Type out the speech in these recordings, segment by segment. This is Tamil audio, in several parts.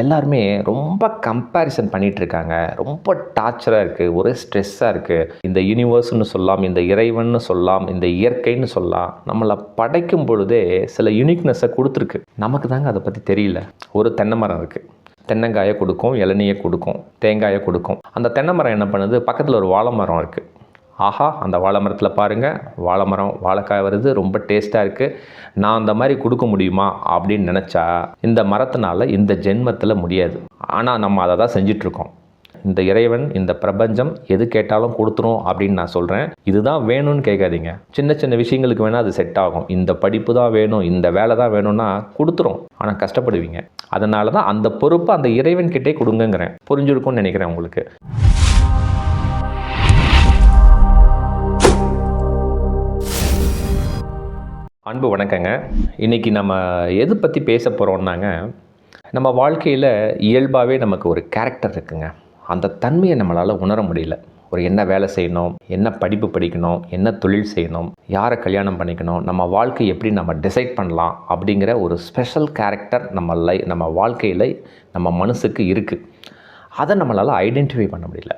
எல்லாருமே ரொம்ப கம்பேரிசன் பண்ணிகிட்ருக்காங்க இருக்காங்க ரொம்ப டார்ச்சராக இருக்குது ஒரே ஸ்ட்ரெஸ்ஸாக இருக்குது இந்த யூனிவர்ஸ்னு சொல்லலாம் இந்த இறைவன்னு சொல்லலாம் இந்த இயற்கைன்னு சொல்லலாம் நம்மளை படைக்கும் பொழுதே சில யூனிக்னஸை கொடுத்துருக்கு. நமக்கு தாங்க அதை பற்றி தெரியல. ஒரு தென்னை மரம் இருக்குது தென்னங்காயை கொடுக்கும் இளநியை கொடுக்கும் தேங்காயை கொடுக்கும். அந்த தென்னை மரம் என்ன பண்ணுது? பக்கத்தில் ஒரு வாழை மரம் இருக்குது ஆஹா அந்த வாழை மரத்தில் பாருங்கள் வாழை மரம் வாழைக்காய் வருது ரொம்ப டேஸ்ட்டாக இருக்குது நான் அந்த மாதிரி கொடுக்க முடியுமா அப்படின்னு நினச்சா இந்த மரத்தினால இந்த ஜென்மத்தில் முடியாது. ஆனால் நம்ம அதை தான் செஞ்சிட்ருக்கோம். இந்த இறைவன் இந்த பிரபஞ்சம் எது கேட்டாலும் கொடுத்துரும் அப்படின்னு நான் சொல்கிறேன் இதுதான் வேணும்னு கேட்காதீங்க. சின்ன சின்ன விஷயங்களுக்கு வேணால் அது செட் ஆகும். இந்த படிப்பு தான் வேணும் இந்த வேலை தான் வேணும்னா கொடுத்துரும். ஆனால் கஷ்டப்படுவீங்க. அதனால தான் அந்த பொறுப்பை அந்த இறைவன்கிட்டே கொடுங்கங்கிறேன். புரிஞ்சிருக்கும்னு நினைக்கிறேன் உங்களுக்கு. அன்பு வணக்கங்க. இன்றைக்கி நம்ம எது பற்றி பேச போகிறோம்னாங்க நம்ம வாழ்க்கையில் இயல்பாகவே நமக்கு ஒரு கேரக்டர் இருக்குங்க. அந்த தன்மையை நம்மளால் உணர முடியல. ஒரு என்ன வேலை செய்யணும் என்ன படிப்பு படிக்கணும் என்ன தொழில் செய்யணும் யாரை கல்யாணம் பண்ணிக்கணும் நம்ம வாழ்க்கை எப்படி நம்ம டிசைட் பண்ணலாம் அப்படிங்கிற ஒரு ஸ்பெஷல் கேரக்டர் நம்ம லை நம்ம வாழ்க்கையில் நம்ம மனசுக்கு இருக்குது அதை நம்மளால் ஐடென்டிஃபை பண்ண முடியல.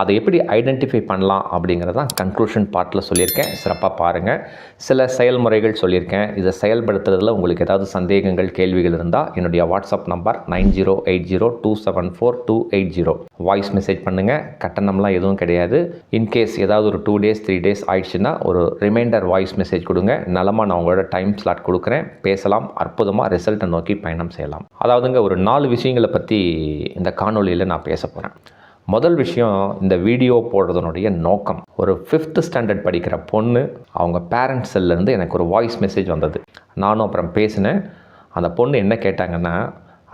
அதை எப்படி ஐடென்டிஃபை பண்ணலாம் அப்படிங்கிறதான் கன்க்ளூஷன் பார்ட்டில் சொல்லியிருக்கேன். சிறப்பாக பாருங்கள் சில செயல்முறைகள் சொல்லியிருக்கேன். இதை செயல்படுத்துறதுல உங்களுக்கு ஏதாவது சந்தேகங்கள் கேள்விகள் இருந்தால் என்னுடைய WhatsApp number nine zero eight zero two seven four two eight zero. Voice message பண்ணுங்கள் கட்டணம்லாம் எதுவும் கிடையாது. இன்கேஸ் ஏதாவது ஒரு டூ டேஸ் த்ரீ டேஸ் ஆயிடுச்சுன்னா ஒரு ரிமைண்டர் வாய்ஸ் மெசேஜ் கொடுங்க. நலமாக நான் உங்களோட டைம் ஸ்லாட் கொடுக்குறேன். பேசலாம். அற்புதமாக ரிசல்ட்டை நோக்கி பயணம் செய்யலாம். அதாவதுங்க ஒரு நாலு விஷயங்களை பற்றி இந்த காணொலியில் நான் பேச போகிறேன் முதல் விஷயம் இந்த வீடியோ போடுறதனுடைய நோக்கம். ஒரு ஃபிஃப்த் ஸ்டாண்டர்ட் படிக்கிற பொண்ணு அவங்க பேரண்ட்ஸ் செல்லேருந்து எனக்கு ஒரு வாய்ஸ் மெசேஜ் வந்தது. நானும் அப்புறம் பேசினேன். அந்த பொண்ணு என்ன கேட்டாங்கன்னா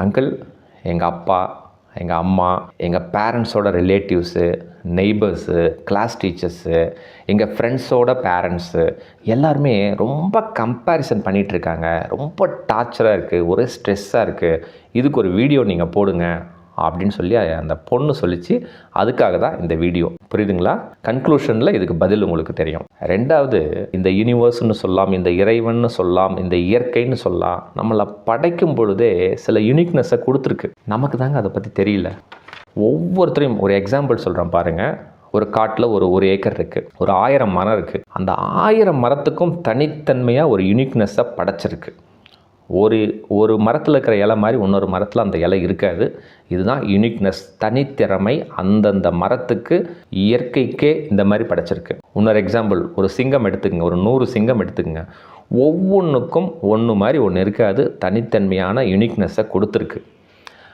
அங்கிள் எங்கள் அப்பா எங்கள் அம்மா எங்கள் பேரண்ட்ஸோட ரிலேட்டிவ்ஸு நெய்பர்ஸு கிளாஸ் டீச்சர்ஸு எங்கள் ஃப்ரெண்ட்ஸோட பேரண்ட்ஸு எல்லாருமே ரொம்ப கம்பேரிசன் பண்ணிகிட்ருக்காங்க ரொம்ப டார்ச்சராக இருக்குது ஒரே ஸ்ட்ரெஸ்ஸாக இருக்குது இதுக்கு ஒரு வீடியோ நீங்கள் போடுங்க. அப்படின்னு சொல்லி அந்த பொண்ணு சொல்லிச்சு. அதுக்காக தான் இந்த வீடியோ. புரியுதுங்களா? கன்க்ளூஷனில் இதுக்கு பதில் உங்களுக்கு தெரியும். ரெண்டாவது இந்த யூனிவர்ஸ்னு சொல்லலாம் இந்த இறைவன்னு சொல்லலாம் இந்த இயற்கைன்னு சொல்லலாம் நம்மளை படைக்கும் பொழுதே சில யூனிக்னஸை கொடுத்துருக்கு. நமக்கு தாங்க அதை பற்றி தெரியல. ஒவ்வொருத்தரையும் ஒரு எக்ஸாம்பிள் சொல்கிறேன் பாருங்கள் ஒரு காட்டில் ஒரு ஒரு ஏக்கர் இருக்குது ஒரு ஆயிரம் மரம் இருக்குது அந்த ஆயிரம் மரத்துக்கும் தனித்தன்மையாக ஒரு யூனிக்னஸை படைச்சிருக்கு. ஒரு ஒரு மரத்தில் இருக்கிற இலை மாதிரி இன்னொரு மரத்தில் அந்த இலை இருக்காது. இதுதான் யூனிக்னஸ் தனித்திறமை அந்தந்த மரத்துக்கு இயற்கைக்கே இந்த மாதிரி படைச்சிருக்கு. இன்னொரு எக்ஸாம்பிள் ஒரு சிங்கம் எடுத்துக்கங்க. ஒரு நூறு சிங்கம் எடுத்துக்கங்க. ஒவ்வொன்றுக்கும் ஒன்று மாதிரி ஒன்று இருக்காது. தனித்தன்மையான யூனிக்னஸை கொடுத்துருக்கு.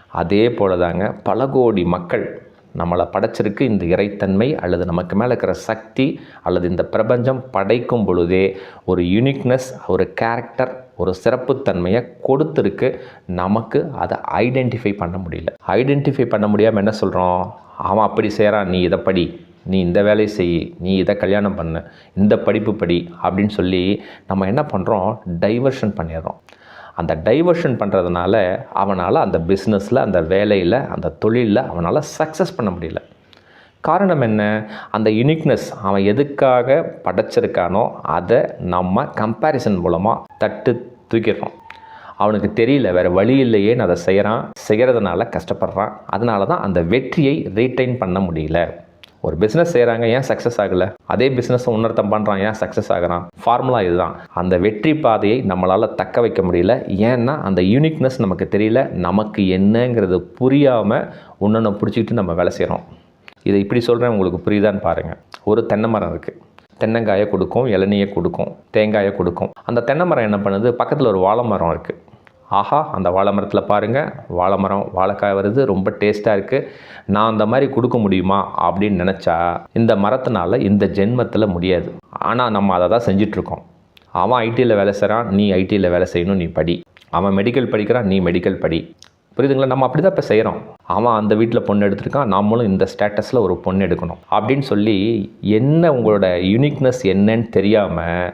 அதே போல தாங்க பல கோடி மக்கள் நம்மளை படைச்சிருக்கு இந்த இறைத்தன்மை அல்லது நமக்கு மேலே இருக்கிற சக்தி அல்லது இந்த பிரபஞ்சம் படைக்கும் பொழுதே ஒரு யூனிக்னஸ் ஒரு கேரக்டர் ஒரு சிறப்புத்தன்மையை கொடுத்துருக்கு. நமக்கு அதை ஐடென்டிஃபை பண்ண முடியல. ஐடென்டிஃபை பண்ண முடியாமல் என்ன சொல்கிறோம் அவன் அப்படி செய்கிறான் நீ இதை படி. நீ இந்த வேலையை செய். நீ இதை கல்யாணம் பண்ணு. இந்த படிப்பு படி அப்படின்னு சொல்லி நம்ம என்ன பண்ணுறோம் டைவர்ஷன் பண்ணிடுறோம். அந்த டைவர்ஷன் பண்ணுறதுனால அவனால் அந்த பிஸ்னஸில் அந்த வேலையில் அந்த தொழிலில் அவனால் சக்ஸஸ் பண்ண முடியல. காரணம் என்ன? அந்த யுனிக்னஸ் அவன் எதுக்காக படைச்சிருக்கானோ அதை நம்ம கம்பேரிசன் மூலமாக தட்டு தூக்கிடுறோம். அவனுக்கு தெரியல வேறு வழி இல்லையேன்னு அதை செய்கிறான் செய்கிறதுனால கஷ்டப்படுறான். அதனால தான் அந்த வெற்றியை ரீட்டைன் பண்ண முடியல. ஒரு பிஸ்னஸ் செய்கிறாங்க ஏன் சக்ஸஸ் ஆகலை? அதே பிஸ்னஸை உன்னர்த்தம் பண்ணுறான் ஏன் சக்ஸஸ் ஆகிறான்? ஃபார்முலா இதுதான். அந்த வெற்றி பாதையை நம்மளால் தக்க வைக்க முடியல. ஏன்னா அந்த யூனிக்னஸ் நமக்கு தெரியல. நமக்கு என்னங்கிறது புரியாமல் ஒன்று பிடிச்சிக்கிட்டு நம்ம வேலை செய்கிறோம் இதை இப்படி சொல்கிறேன் உங்களுக்கு புரியுதான்னு பாருங்கள் ஒரு தென்னை மரம் இருக்குது தென்னங்காயை கொடுக்கும் இளநியை கொடுக்கும் தேங்காயை கொடுக்கும். அந்த தென்னை மரம் என்ன பண்ணுது? பக்கத்தில் ஒரு வாழை மரம் இருக்குது ஆஹா அந்த வாழை மரத்தில் பாருங்கள் வாழை மரம் வாழைக்காய் வருது ரொம்ப டேஸ்ட்டாக இருக்குது நான் அந்த மாதிரி கொடுக்க முடியுமா அப்படின்னு நினச்சா இந்த மரத்தினால இந்த ஜென்மத்தில் முடியாது. ஆனால் நம்ம அதை தான் செஞ்சிட்ருக்கோம். அவன் ஐடியில் வேலை செய்கிறான் நீ ஐடியில் வேலை செய்யணும் நீ படி. அவன் மெடிக்கல் படிக்கிறான் நீ மெடிக்கல் படி. புரியுதுங்களா? நம்ம அப்படி தான் இப்போ செய்கிறோம் அவன் அந்த வீட்டில் பொண்ணு எடுத்திருக்கான் நம்மளும் இந்த ஸ்டேட்டஸில் ஒரு பொண்ணு எடுக்கணும் அப்படின்னு சொல்லி என்ன உங்களோட யூனிக்னஸ் என்னன்னு தெரியாமல்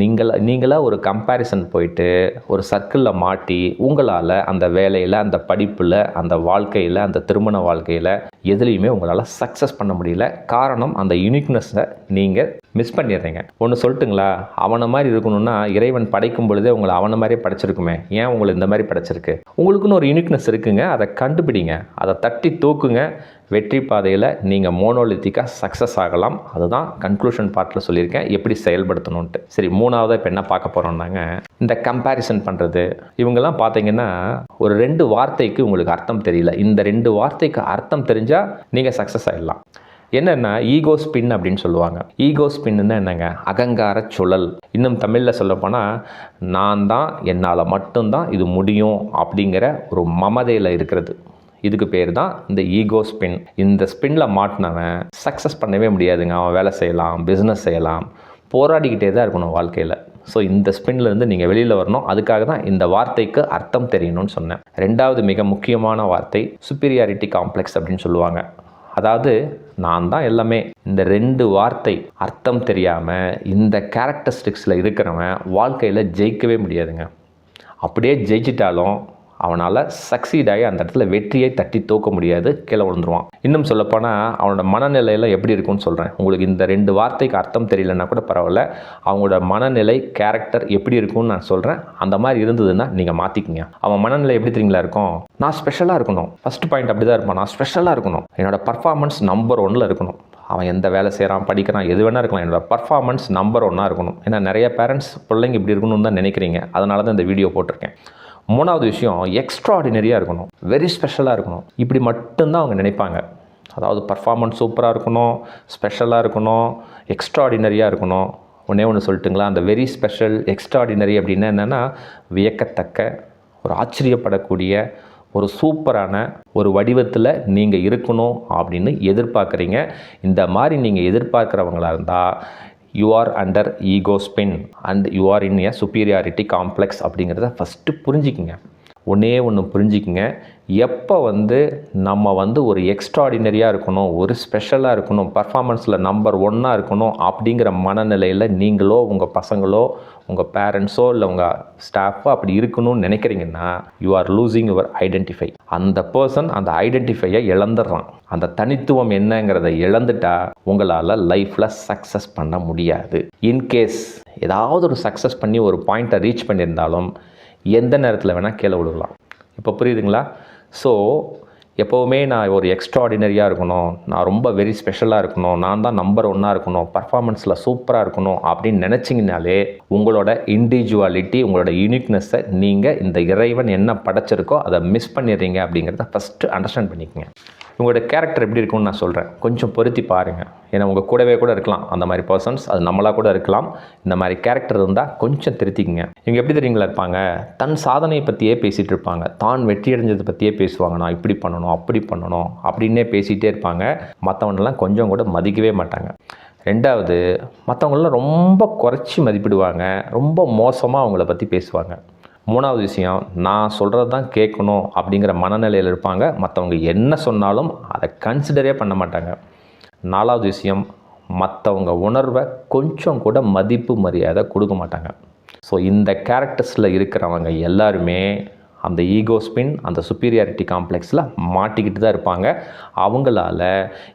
நீங்கள் நீங்களாக ஒரு கம்பேரிசன் போயிட்டு ஒரு சர்க்கிளில் மாட்டி உங்களால் அந்த வேலையில் அந்த படிப்பில் அந்த வாழ்க்கையில் அந்த திருமண வாழ்க்கையில் எதுலேயுமே உங்களால் சக்ஸஸ் பண்ண முடியல. காரணம் அந்த யூனிக்னஸை நீங்கள் மிஸ் பண்ணிடுறீங்க. ஒன்று சொல்லட்டுங்களா? அவனை மாதிரி இருக்கணும்னா இறைவன் படைக்கும் பொழுதே உங்களை அவனை மாதிரியே படைச்சிருக்குமே. ஏன் உங்களை இந்த மாதிரி படைச்சிருக்கு? உங்களுக்குன்னு ஒரு யூனிக்னஸ் இருக்குங்க. அதை கண்டுபிடிங்க. அதை தட்டி தூக்குங்க. வெற்றி பாதையில் நீங்கள் மோனோலித்திக்காக சக்ஸஸ் ஆகலாம். அதுதான் கன்க்ளூஷன் பார்ட்டில் சொல்லியிருக்கேன். எப்படி செயல்படுத்தணுன்ட்டு சரி மூணாவதாக இப்போ என்ன பார்க்க போகிறோம்னாங்க இந்த கம்பேரிசன் பண்ணுறது இவங்கெல்லாம் பார்த்தீங்கன்னா ஒரு ரெண்டு வார்த்தைக்கு உங்களுக்கு அர்த்தம் தெரியல. இந்த ரெண்டு வார்த்தைக்கு அர்த்தம் தெரிஞ்சால் நீங்கள் சக்ஸஸ் ஆகிடலாம் என்னென்னா ஈகோ ஸ்பின் அப்படின்னு சொல்லுவாங்க. ஈகோ ஸ்பின்னு என்னங்க? அகங்கார சுழல். இன்னும் தமிழில் சொல்லப்போனால் நான் தான் என்னால் மட்டும்தான் இது முடியும் அப்படிங்கிற ஒரு மமதையில் இருக்கிறது. இதுக்கு பேர் தான் இந்த ஈகோ ஸ்பின் இந்த ஸ்பின்னில் மாட்டினவன் சக்ஸஸ் பண்ணவே முடியாதுங்க. அவன் வேலை செய்யலாம் பிஸ்னஸ் செய்யலாம். போராடிக்கிட்டே தான் இருக்கணும் வாழ்க்கையில். ஸோ இந்த ஸ்பின்லேருந்து நீங்கள் வெளியில் வரணும். அதுக்காக தான் இந்த வார்த்தைக்கு அர்த்தம் தெரியணும்னு சொன்னேன். ரெண்டாவது மிக முக்கியமான வார்த்தை சுப்பீரியாரிட்டி காம்ப்ளெக்ஸ் அப்படின்னு சொல்லுவாங்க. அதாவது நான் தான் எல்லாமே. இந்த ரெண்டு வார்த்தை அர்த்தம் தெரியாமல் இந்த கேரக்டரிஸ்டிக்ஸில் இருக்கிறவன் வாழ்க்கையில் ஜெயிக்கவே முடியாதுங்க. அப்படியே ஜெயிச்சிட்டாலும் அவனால் சக்சீட் ஆகி அந்த இடத்துல வெற்றியை தட்டி தூக்க முடியாது கீழே விழுந்துருவான். இன்னும் சொல்லப்போனால் அவனோட மனநிலையில் எப்படி இருக்கும்னு சொல்கிறேன் உங்களுக்கு இந்த ரெண்டு வார்த்தைக்கு அர்த்தம் தெரியலன்னா கூட பரவாயில்ல. அவங்களோட மனநிலை கேரக்டர் எப்படி இருக்கும்னு நான் சொல்கிறேன் அந்த மாதிரி இருந்ததுன்னா நீங்கள் மாற்றிக்கிங்க அவன் மனநிலை எப்படி தெரியுங்களா இருக்கும்? நான் ஸ்பெஷலாக இருக்கணும். ஃபஸ்ட் பாயிண்ட் அப்படி தான் இருப்பான். நான் ஸ்பெஷலாக இருக்கணும். என்னோட பர்ஃபார்மன்ஸ் நம்பர் ஒன்னில் இருக்கணும். அவன் எந்த வேலை செய்கிறான் படிக்கிறான் எது வேணா இருக்கலாம். என்னோட பர்ஃபார்மன்ஸ் நம்பர் ஒன்னாக இருக்கணும். ஏன்னா நிறைய பேரண்ட்ஸ் பிள்ளைங்க இப்படி இருக்கணும்னு தான் நினைக்கிறீங்க. அதனால தான் இந்த வீடியோ போட்டிருக்கேன். மூணாவது விஷயம் எக்ஸ்ட்ராடினரியாக இருக்கணும். வெரி ஸ்பெஷலாக இருக்கணும். இப்படி மட்டும்தான் அவங்க நினைப்பாங்க. அதாவது பர்ஃபார்மன்ஸ் சூப்பராக இருக்கணும் ஸ்பெஷலாக இருக்கணும் எக்ஸ்ட்ராடினரியாக இருக்கணும். ஒன்றே ஒன்று சொல்லட்டுங்களா? அந்த வெரி ஸ்பெஷல் எக்ஸ்ட்ராடினரி அப்படின்னா என்னென்னா வியக்கத்தக்க ஒரு ஆச்சரியப்படக்கூடிய ஒரு சூப்பரான ஒரு வடிவத்தில் நீங்கள் இருக்கணும் அப்படின்னு எதிர்பார்க்குறீங்க. இந்த மாதிரி நீங்கள் எதிர்பார்க்குறவங்களாக இருந்தால் you are under ego spin and you are in a superiority complex அப்படிங்கிறத ஃபஸ்ட்டு புரிஞ்சுக்கிங்க. ஒன்றே ஒன்று புரிஞ்சிக்கங்க. எப்போ வந்து நம்ம வந்து ஒரு எக்ஸ்ட்ராடினரியாக இருக்கணும் ஒரு ஸ்பெஷலாக இருக்கணும் பர்ஃபார்மன்ஸில் நம்பர் ஒன்னாக இருக்கணும் அப்படிங்கிற மனநிலையில் நீங்களோ உங்கள் பசங்களோ உங்கள் பேரண்ட்ஸோ இல்லை உங்கள் ஸ்டாஃபோ அப்படி இருக்கணும்னு நினைக்கிறீங்கன்னா you are losing your identify அந்த பர்சன் அந்த ஐடென்டிஃபையை இழந்துடுறான். அந்த தனித்துவம் என்னங்கிறத இழந்துட்டா உங்களால் லைஃப்பில் சக்ஸஸ் பண்ண முடியாது. இன்கேஸ் ஏதாவது ஒரு சக்ஸஸ் பண்ணி ஒரு பாயிண்ட்டை ரீச் பண்ணியிருந்தாலும் எந்த நேரத்தில் வேணால் கீழே விழுகலாம். இப்போ புரியுதுங்களா? ஸோ எப்போவுமே நான் ஒரு எக்ஸ்ட்ராடினரியாக இருக்கணும். நான் ரொம்ப வெரி ஸ்பெஷலாக இருக்கணும். நான் தான் நம்பர் ஒன்னாக இருக்கணும். பர்ஃபார்மன்ஸில் சூப்பராக இருக்கணும் அப்படின்னு நினச்சிங்கனாலே உங்களோட இண்டிவிஜுவாலிட்டி உங்களோட யூனிக்னஸை நீங்கள் இந்த இறைவன் என்ன படைச்சிருக்கோ அதை மிஸ் பண்ணிடுறீங்க அப்படிங்கிறத ஃபஸ்ட்டு அண்டர்ஸ்டாண்ட் பண்ணிக்கங்க. உங்களோட கேரக்டர் எப்படி இருக்கும்னு நான் சொல்கிறேன் கொஞ்சம் பொருத்தி பாருங்கள் ஏன்னா உங்கள் கூடவே கூட இருக்கலாம். அந்த மாதிரி பர்சன்ஸ் அது நம்மளாக கூட இருக்கலாம். இந்த மாதிரி கேரக்டர் இருந்தால் கொஞ்சம் திருத்திக்குங்க. இவங்க எப்படி தெரியுங்களா இருப்பாங்க? தன் சாதனையை பற்றியே பேசிகிட்டு இருப்பாங்க. தான் வெற்றி அடைஞ்சதை பற்றியே பேசுவாங்க. நான் இப்படி பண்ணணும் அப்படி பண்ணணும் அப்படின்னே பேசிகிட்டே இருப்பாங்க. மற்றவனெல்லாம் கொஞ்சம் கூட மதிக்கவே மாட்டாங்க. ரெண்டாவது மற்றவங்களெலாம் ரொம்ப குறைச்சி மதிப்பிடுவாங்க. ரொம்ப மோசமாக அவங்கள பற்றி பேசுவாங்க. மூணாவது விஷயம் நான் சொல்கிறது தான் கேட்கணும் அப்படிங்கிற மனநிலையில் இருப்பாங்க. மற்றவங்க என்ன சொன்னாலும் அதை கன்சிடரே பண்ண மாட்டாங்க. நாலாவது விஷயம் மற்றவங்க உணர்வை கொஞ்சம் கூட மதிப்பு மரியாதை கொடுக்க மாட்டாங்க. ஸோ இந்த கேரக்டர்ஸில் இருக்கிறவங்க எல்லாருமே அந்த ஈகோ ஸ்பின் அந்த சுப்பீரியாரிட்டி காம்ப்ளெக்ஸில் மாட்டிக்கிட்டு தான் இருப்பாங்க. அவங்களால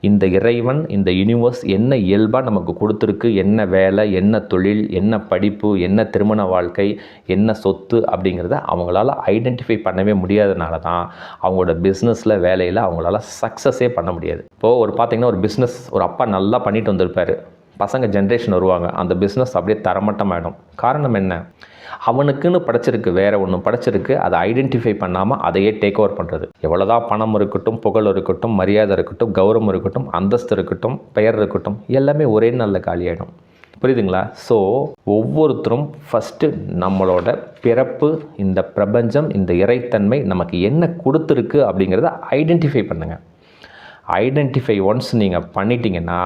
இந்த இறைவன் இந்த யூனிவர்ஸ் என்ன இயல்பாக நமக்கு கொடுத்துருக்கு என்ன வேலை என்ன தொழில் என்ன படிப்பு என்ன திருமண வாழ்க்கை என்ன சொத்து அப்படிங்கிறத அவங்களால ஐடென்டிஃபை பண்ணவே முடியாதனால தான் அவங்களோட பிஸ்னஸில் வேலையில் அவங்களால சக்ஸஸே பண்ண முடியாது. இப்போது ஒரு பார்த்திங்கன்னா ஒரு பிஸ்னஸ் ஒரு அப்பா நல்லா பண்ணிட்டு வந்திருப்பார். பசங்க ஜென்ரேஷன் வருவாங்க. அந்த பிஸ்னஸ் அப்படியே தரமட்டமாயிடும். காரணம் என்ன? அவனுக்குன்னு படைச்சிருக்கு வேறு ஒன்று படைச்சிருக்கு. அதை ஐடென்டிஃபை பண்ணாமல் அதையே டேக் ஓவர் பண்ணுறது எவ்வளோதான் பணம் இருக்கட்டும் புகழ் இருக்கட்டும் மரியாதை இருக்கட்டும் கௌரவம் இருக்கட்டும் அந்தஸ்து இருக்கட்டும் பெயர் இருக்கட்டும் எல்லாமே ஒரே நாளில் காலியாயிடும். புரியுதுங்களா? ஸோ ஒவ்வொருத்தரும் ஃபஸ்ட்டு நம்மளோட பிறப்பு இந்த பிரபஞ்சம் இந்த இறைத்தன்மை நமக்கு என்ன கொடுத்துருக்கு அப்படிங்கிறத ஐடென்டிஃபை பண்ணுங்கள் ஐடென்டிஃபை ஒன்ஸ் நீங்கள் பண்ணிட்டீங்கன்னா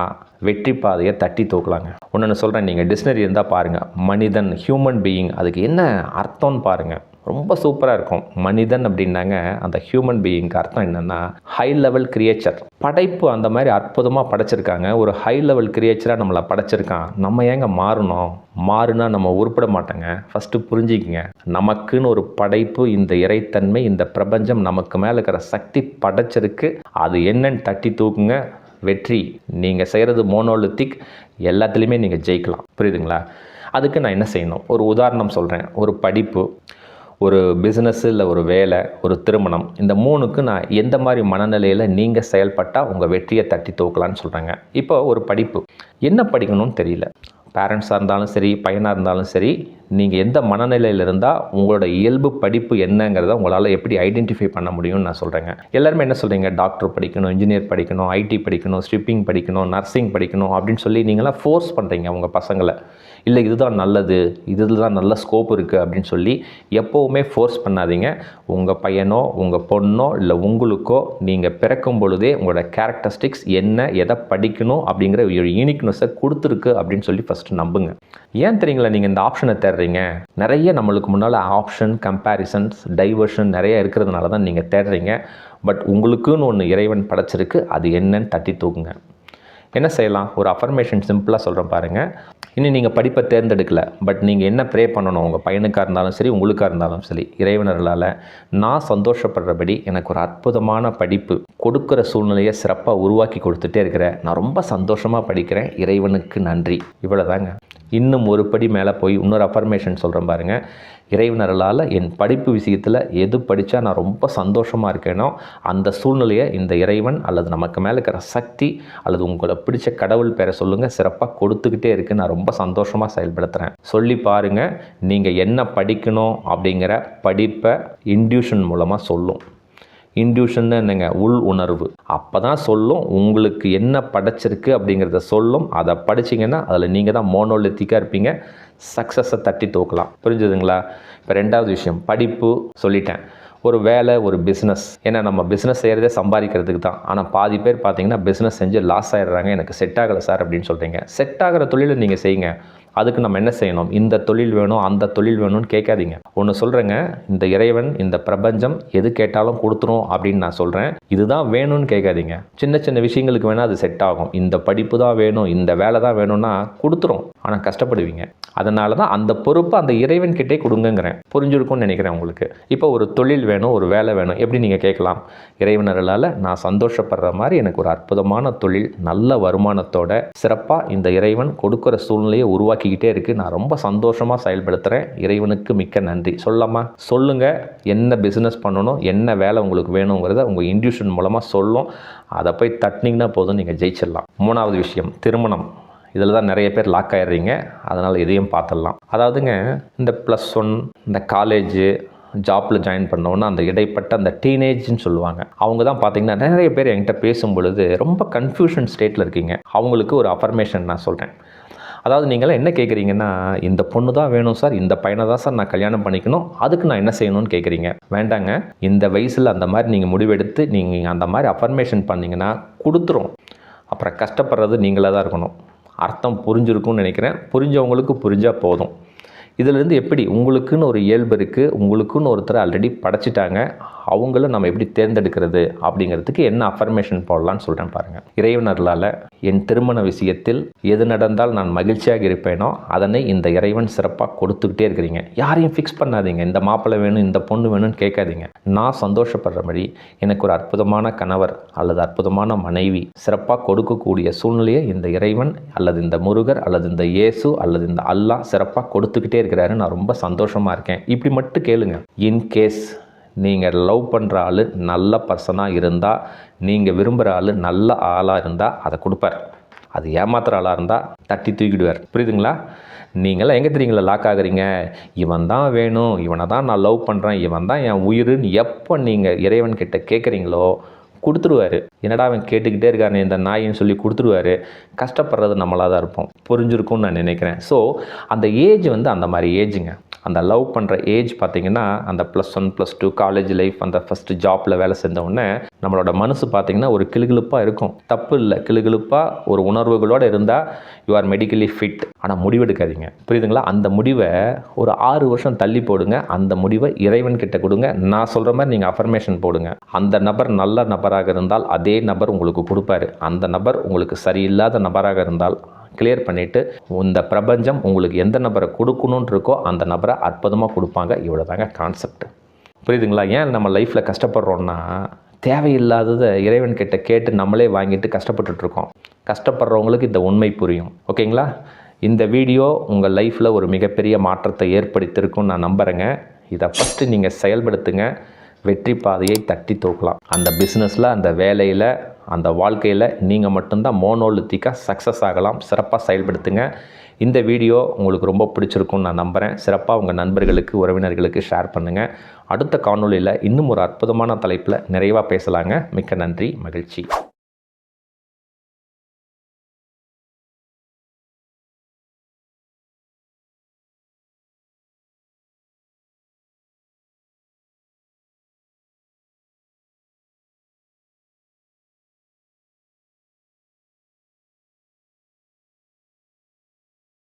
வெற்றி பாதையை தட்டி தூக்கலாங்க. ஒன்று சொல்கிறேன் நீங்கள் டிக்ஷனரி இருந்தால் பாருங்கள் மனிதன் ஹியூமன் பீயிங் அதுக்கு என்ன அர்த்தம்னு பாருங்கள் ரொம்ப சூப்பராக இருக்கும். மனிதன் அப்படின்னாங்க அந்த ஹியூமன் பீயிங்க்கு அர்த்தம் என்னென்னா ஹை லெவல் கிரியேச்சர் படைப்பு அந்த மாதிரி அற்புதமாக படைச்சிருக்காங்க. ஒரு ஹை லெவல் கிரியேச்சராக நம்மளை படைச்சிருக்கான். நம்ம ஏங்க மாறணும்? மாறுனா நம்ம உருப்பட மாட்டோங்க. ஃபஸ்ட்டு புரிஞ்சிக்கங்க. நமக்குன்னு ஒரு படைப்பு இந்த இறைத்தன்மை இந்த பிரபஞ்சம் நமக்கு மேலே இருக்கிற சக்தி படைச்சிருக்கு. அது என்னன்னு தட்டி தூக்குங்க. வெற்றி. நீங்கள் செய்கிறது மோனோலித்திக் எல்லாத்துலேயுமே நீங்கள் ஜெயிக்கலாம். புரியுதுங்களா? அதுக்கு நான் என்ன செய்யணும்? ஒரு உதாரணம் சொல்கிறேன் ஒரு படிப்பு ஒரு பிஸ்னஸ் இல்லை ஒரு வேலை ஒரு திருமணம். இந்த மூணுக்கு நான் எந்த மாதிரி மனநிலையில் நீங்கள் செயல்பட்டால் உங்கள் வெற்றியை தட்டி தூக்கலான்னு சொல்கிறாங்க இப்போ ஒரு படிப்பு. என்ன படிக்கணும்னு தெரியல. பேரண்ட்ஸாக இருந்தாலும் சரி பையனாக இருந்தாலும் சரி நீங்கள் எந்த மனநிலையில் இருந்தால் உங்களோட இயல்பு படிப்பு என்னங்கிறத உங்களால் எப்படி ஐடென்டிஃபை பண்ண முடியும்னு நான் சொல்கிறேங்க எல்லாருமே என்ன சொல்கிறீங்க டாக்டர் படிக்கணும் இன்ஜினியர் படிக்கணும் ஐடி படிக்கணும் ஸ்ட்ரிப்பிங் படிக்கணும் நர்சிங் படிக்கணும் அப்படின்னு சொல்லி நீங்களாம் ஃபோர்ஸ் பண்ணுறீங்க உங்கள் பசங்களை. இல்லை இதுதான் நல்லது இதில் தான் நல்ல ஸ்கோப் இருக்குது அப்படின்னு சொல்லி எப்போவுமே ஃபோர்ஸ் பண்ணாதீங்க. உங்கள் பையனோ உங்கள் பொண்ணோ இல்லை உங்களுக்கோ நீங்கள் பிறக்கும் பொழுதே உங்களோட கேரக்டரிஸ்டிக்ஸ் என்ன எதை படிக்கணும் அப்படிங்கிற ஒரு யூனிக்னஸை கொடுத்துருக்கு அப்படின்னு சொல்லி ஃபஸ்ட்டு நம்புங்க. ஏன் தெரியுங்களா? நீங்கள் இந்த ஆப்ஷனை தேடுறீங்க. நிறைய நம்மளுக்கு முன்னால் ஆப்ஷன் கம்பேரிசன்ஸ் டைவர்ஷன் நிறைய இருக்கிறதுனால தான் நீங்கள் தேடுறீங்க. பட் உங்களுக்குன்னு ஒன்று இறைவன் படைச்சிருக்கு அது என்னன்னு தட்டி தூக்குங்க. என்ன செய்யலாம்? ஒரு அஃபர்மேஷன் சிம்பிளாக சொல்கிறேன் பாருங்கள் இன்னும் நீங்கள் படிப்பை தேர்ந்தெடுக்கல பட் நீங்கள் என்ன ப்ரே பண்ணணும்? உங்கள் பையனுக்காக இருந்தாலும் சரி உங்களுக்காக இருந்தாலும் சரி இறைவனர்களால் நான் சந்தோஷப்படுறபடி எனக்கு ஒரு அற்புதமான படிப்பு கொடுக்குற சூழ்நிலையை சிறப்பாக உருவாக்கி கொடுத்துட்டே இருக்கிறேன். நான் ரொம்ப சந்தோஷமாக படிக்கிறேன். இறைவனுக்கு நன்றி. இவ்வளோதாங்க இன்னும் ஒரு படி மேலே போய் இன்னொரு அஃபர்மேஷன் சொல்கிறேன் பாருங்கள் இறைவனர்களால் என் படிப்பு விஷயத்தில் எது படித்தா நான் ரொம்ப சந்தோஷமாக இருக்கேனோ அந்த சூழ்நிலையை இந்த இறைவன் அல்லது நமக்கு மேலே இருக்கிற சக்தி அல்லது உங்களை பிடிச்ச கடவுள் பேரை சொல்லுங்கள் சிறப்பாக கொடுத்துக்கிட்டே இருக்குது நான் ரொம்ப சந்தோஷமாக செயல்படுத்துகிறேன் சொல்லி பாருங்கள் நீங்கள் என்ன படிக்கணும் அப்படிங்கிற படிப்பை இன்டியூஷன் மூலமாக சொல்லும். இன்டியூஷன் என்னங்க? உள் உணர்வு. அப்போ தான் சொல்லும் உங்களுக்கு என்ன படைச்சிருக்கு அப்படிங்கிறத சொல்லும். அதை படிச்சிங்கன்னா அதில் நீங்கள் தான் மோனோலித்திக்காக இருப்பீங்க. சக்ஸஸை தட்டி தூக்கலாம். புரிஞ்சுதுங்களா? இப்போ ரெண்டாவது விஷயம் படிப்பு சொல்லிட்டேன். ஒரு வேலை ஒரு பிஸ்னஸ் ஏன்னா நம்ம பிஸ்னஸ் செய்கிறதே சம்பாதிக்கிறதுக்கு தான். ஆனால் பாதி பேர் பார்த்தீங்கன்னா பிஸ்னஸ் செஞ்சு லாஸ் ஆகிடுறாங்க எனக்கு செட் ஆகலை சார் அப்படின்னு சொல்கிறீங்க செட் ஆகிற தொழிலை நீங்கள் செய்யுங்க. அதுக்கு நம்ம என்ன செய்யணும்? இந்த தொழில் வேணும் அந்த தொழில் வேணும்னு கேட்காதீங்க. ஒன்று சொல்கிறேங்க இந்த இறைவன் இந்த பிரபஞ்சம் எது கேட்டாலும் கொடுத்துரும் அப்படின்னு நான் சொல்கிறேன் இதுதான் வேணும்னு கேட்காதீங்க. சின்ன சின்ன விஷயங்களுக்கு வேணால் அது செட் ஆகும். இந்த படிப்பு தான் வேணும் இந்த வேலை தான் வேணும்னா கொடுத்துரும். ஆனால் கஷ்டப்படுவீங்க. அதனால தான் அந்த பொறுப்பை அந்த இறைவன் கிட்டே கொடுங்கங்கிறேன். புரிஞ்சிருக்கும்னு நினைக்கிறேன் உங்களுக்கு. இப்போ ஒரு தொழில் வேணும் ஒரு வேலை வேணும் எப்படி நீங்கள் கேட்கலாம்? இறைவனர்களால் நான் சந்தோஷப்படுற மாதிரி எனக்கு ஒரு அற்புதமான தொழில் நல்ல வருமானத்தோட சிறப்பாக இந்த இறைவன் கொடுக்குற சூழ்நிலையை உருவாக்கி உருவாக்கிக்கிட்டே இருக்குது நான் ரொம்ப சந்தோஷமாக செயல்படுத்துகிறேன் இறைவனுக்கு மிக்க நன்றி. சொல்லாமா? சொல்லுங்கள் என்ன பிஸ்னஸ் பண்ணணும்? என்ன வேலை உங்களுக்கு வேணுங்கிறத உங்கள் இன்டியூஷன் மூலமாக சொல்லும். அதை போய் தட்டினீங்கன்னா போதும். நீங்கள் ஜெயிச்சிடலாம். மூணாவது விஷயம் திருமணம். இதில் தான் நிறைய பேர் லாக் ஆயிடுறீங்க. அதனால் இதையும் பார்த்துடலாம். அதாவதுங்க இந்த ப்ளஸ் ஒன் இந்த காலேஜு ஜாப்பில் ஜாயின் பண்ணோன்னா அந்த இடைப்பட்ட அந்த டீனேஜ்னு சொல்லுவாங்க. அவங்க தான் பார்த்தீங்கன்னா நிறைய பேர் என்கிட்ட பேசும் பொழுது ரொம்ப கன்ஃபியூஷன் ஸ்டேட்டில் இருக்கீங்க. அவங்களுக்கு ஒரு அஃபர்மேஷன் நான் சொல்கிறேன் அதாவது நீங்களாம் என்ன கேட்குறீங்கன்னா இந்த பொண்ணு தான் வேணும் சார் இந்த பையனை தான் சார் நான் கல்யாணம் பண்ணிக்கணும் அதுக்கு நான் என்ன செய்யணும்னு கேட்குறீங்க? வேண்டாங்க. இந்த வயசில் அந்த மாதிரி நீங்கள் முடிவெடுத்து நீங்கள் அந்த மாதிரி அஃபர்மேஷன் பண்ணிங்கன்னா கொடுத்துரும். அப்புறம் கஷ்டப்படுறது நீங்களாக தான் இருக்கணும். அர்த்தம் புரிஞ்சிருக்கும்னு நினைக்கிறேன். புரிஞ்சவங்களுக்கு புரிஞ்சால் போதும். இதிலேருந்து எப்படி? உங்களுக்குன்னு ஒரு இயல்பு இருக்குது உங்களுக்குன்னு ஒருத்தர் ஆல்ரெடி படைச்சிட்டாங்க. அவங்கள நம்ம எப்படி தேர்ந்தெடுக்கிறது அப்படிங்கிறதுக்கு என்ன அஃபர்மேஷன் போடலான்னு சொல்கிறேன் பாருங்கள் இறைவனர்களால் என் திருமண விஷயத்தில் எது நடந்தால் நான் மகிழ்ச்சியாக இருப்பேனோ அதனை இந்த இறைவன் சிறப்பாக கொடுத்துக்கிட்டே இருக்கிறீங்க. யாரையும் ஃபிக்ஸ் பண்ணாதீங்க. இந்த மாப்பிள்ளை வேணும் இந்த பொண்ணு வேணும்னு கேட்காதீங்க. நான் சந்தோஷப்படுற மாதிரி எனக்கு ஒரு அற்புதமான கணவர் அல்லது அற்புதமான மனைவி சிறப்பாக கொடுக்கக்கூடிய சூழ்நிலையை இந்த இறைவன் அல்லது இந்த முருகர் அல்லது இந்த இயேசு அல்லது இந்த அல்லாஹ் சிறப்பாக கொடுத்துக்கிட்டே இருக்கிறாரு நான் ரொம்ப சந்தோஷமாக இருக்கேன். இப்படி மட்டும் கேளுங்க. இன்கேஸ் நீங்கள் லவ் பண்ணுற ஆள் நல்ல பர்சனாக இருந்தால் நீங்கள் விரும்புகிற ஆள் நல்ல ஆளாக இருந்தால் அதை கொடுப்பார். அது ஏமாத்துற ஆளாக இருந்தால் தட்டி தூக்கிடுவார். புரியுதுங்களா? நீங்களாம் எங்கே தெரியுங்களா லாக் ஆகுறீங்க? இவன் தான் வேணும் இவனை தான் நான் லவ் பண்ணுறேன் இவன் தான் என் உயிருன்னு எப்போ நீங்கள் இறைவன் கிட்ட கேட்குறீங்களோ கொடுத்துருவாரு. என்னடா அவன் கேட்டுக்கிட்டே இருக்கானே இந்த நாயின்னு சொல்லி கொடுத்துருவாரு. கஷ்டப்படுறது நம்மளாக தான் இருப்போம். புரிஞ்சிருக்கும்னு நான் நினைக்கிறேன். ஸோ அந்த ஏஜ் வந்து அந்த மாதிரி ஏஜுங்க அந்த லவ் பண்ணுற ஏஜ் பார்த்தீங்கன்னா அந்த plus one plus two college life அந்த ஃபஸ்ட்டு ஜாப்பில் வேலை செஞ்சவுடனே நம்மளோட மனசு பார்த்திங்கன்னா ஒரு கிளுகிழுப்பாக இருக்கும். தப்பு இல்லை கிளுகிழுப்பாக ஒரு உணர்வுகளோடு இருந்தால் யூ ஆர் மெடிக்கலி ஃபிட் ஆனால் முடிவெடுக்காதீங்க புரியுதுங்களா? அந்த முடிவை ஒரு ஆறு வருஷம் தள்ளி போடுங்க. அந்த முடிவை இறைவன் கிட்ட கொடுங்க. நான் சொல்கிற மாதிரி நீங்கள் அஃபர்மேஷன் போடுங்க. அந்த நபர் நல்ல நபராக இருந்தால் அதே நபர் உங்களுக்கு கொடுப்பாரு. அந்த நபர் உங்களுக்கு சரியில்லாத நபராக இருந்தால் கிளியர் பண்ணிவிட்டு இந்த பிரபஞ்சம் உங்களுக்கு எந்த நபரை கொடுக்கணுன்னு இருக்கோ அந்த நபரை அற்புதமாக கொடுப்பாங்க. இவ்வளோ தாங்க கான்செப்ட் புரியுதுங்களா? ஏன் நம்ம லைஃப்பில் கஷ்டப்படுறோன்னா தேவையில்லாததை இறைவன் கிட்ட கேட்டு நம்மளே வாங்கிட்டு கஷ்டப்பட்டுட்டு இருக்கோம் கஷ்டப்படுறவங்களுக்கு இந்த உண்மை புரியும். ஓகேங்களா? இந்த வீடியோ உங்கள் லைஃப்பில் ஒரு மிகப்பெரிய மாற்றத்தை ஏற்படுத்தியிருக்கும்னு நான் நம்புகிறேங்க இதை ஃபஸ்ட்டு நீங்கள் செயல்படுத்துங்க. வெற்றி பாதையை தட்டி தூக்கலாம். அந்த பிஸ்னஸில் அந்த வேலையில் அந்த வாழ்க்கையில் நீங்கள் மட்டும்தான் மோனோலித்திக்காக சக்ஸஸ் ஆகலாம் சிறப்பாக செயல்படுத்துங்க. இந்த வீடியோ உங்களுக்கு ரொம்ப பிடிச்சிருக்கும்னு நான் நம்புகிறேன் சிறப்பாக உங்கள் நண்பர்களுக்கு உறவினர்களுக்கு ஷேர் பண்ணுங்கள் அடுத்த காணொளியில் இன்னும் ஒரு அற்புதமான தலைப்பில் நிறைவாக பேசலாங்க. மிக்க நன்றி மகிழ்ச்சி.